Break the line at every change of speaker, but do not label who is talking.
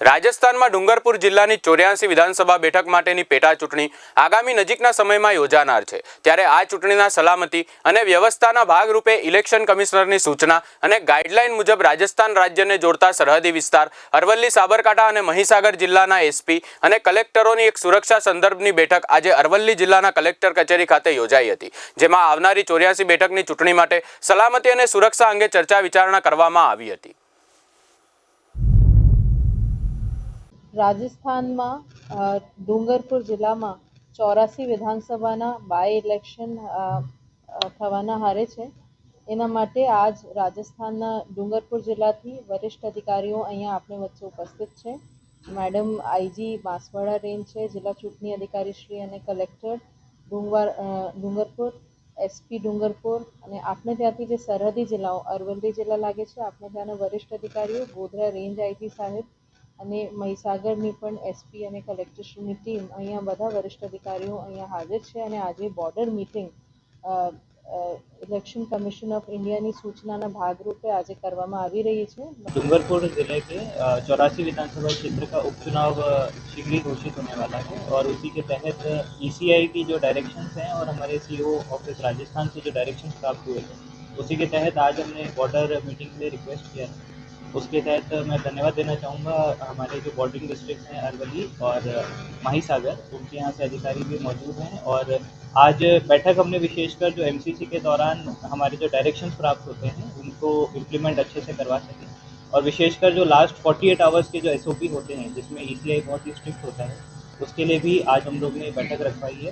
રાજસ્થાનમાં ડુંગરપુર જિલ્લાની ચોર્યાસી વિધાનસભા બેઠક માટેની પેટા ચૂંટણી આગામી નજીકના સમયમાં યોજાનાર છે. ત્યારે આ ચૂંટણીના સલામતી અને વ્યવસ્થાના ભાગરૂપે ઇલેક્શન કમિશનરની સૂચના અને ગાઈડલાઈન મુજબ રાજસ્થાન રાજ્યને જોડતા સરહદી વિસ્તાર, અરવલ્લી, સાબરકાંઠા અને મહીસાગર જિલ્લાના એસપી અને કલેક્ટરોની એક સુરક્ષા સંદર્ભની બેઠક આજે અરવલ્લી જિલ્લાના કલેક્ટર કચેરી ખાતે યોજાઈ હતી. જેમાં આવનારી ચોર્યાસી બેઠકની ચૂંટણી માટે સલામતી અને સુરક્ષા અંગે ચર્ચા વિચારણા કરવામાં આવી હતી.
રાજસ્થાનમાં ડુંગરપુર જિલ્લામાં ચોરાસી વિધાનસભાના બાય ઇલેક્શન થવાના હારે છે. એના માટે આજ રાજસ્થાનના ડુંગરપુર જિલ્લાથી વરિષ્ઠ અધિકારીઓ અહીંયા આપણી વચ્ચે ઉપસ્થિત છે. મેડમ આઈજી બાંસવાડા રેન્જ છે, જિલ્લા ચૂંટણી અધિકારી શ્રી અને કલેક્ટર ડુંગવાર ડુંગરપુર, એસપી ડુંગરપુર અને આપણે ત્યાંથી જે સરહદી જિલ્લાઓ અરવલ્લી જિલ્લા લાગે છે આપણે ત્યાંના વરિષ્ઠ અધિકારીઓ ગોધરા રેન્જ આઈજી સાહેબ અને મહીસાગરની પણ એસપી અને કલેક્ટરશ્રીની ટીમ અહીંયા બધા વરિષ્ઠ અધિકારીઓ અહીંયા હાજર છે અને આજે border meeting election commission of ઇન્ડિયાની સૂચનાના भागरूपे આજે કરવામાં આવી રહી છે
डूंगरपुर जिले के चौरासी विधानसभा क्षेत्र का उपचुनाव अ, शीघ्र ही घोषित होने वाला है और उसी के तहत ईसीआई की जो डायरेक्शंस हैं और हमारे सीओ ऑफिस राजस्थान से जो डायरेक्शंस प्राप्त हुए थे उसी के तहत आज हमने बॉर्डर मीटिंग के लिए रिक्वेस्ट किया था उसके तहत मैं धन्यवाद देना चाहूँगा हमारे जो बॉर्डरिंग डिस्ट्रिक्ट हैं अरवली और माहीसागर, उनके यहाँ से अधिकारी भी मौजूद हैं और आज बैठक हमने विशेषकर जो एमसीसी के दौरान हमारे जो डायरेक्शंस प्राप्त होते हैं, उनको इम्प्लीमेंट अच्छे से करवा सकें। और विशेषकर जो लास्ट 48 आवर्स के जो एसओपी होते हैं, जिसमें ईसीआई बहुत ही स्ट्रिक्ट होता है, उसके लिए भी आज हम लोग ने बैठक रखवाई है।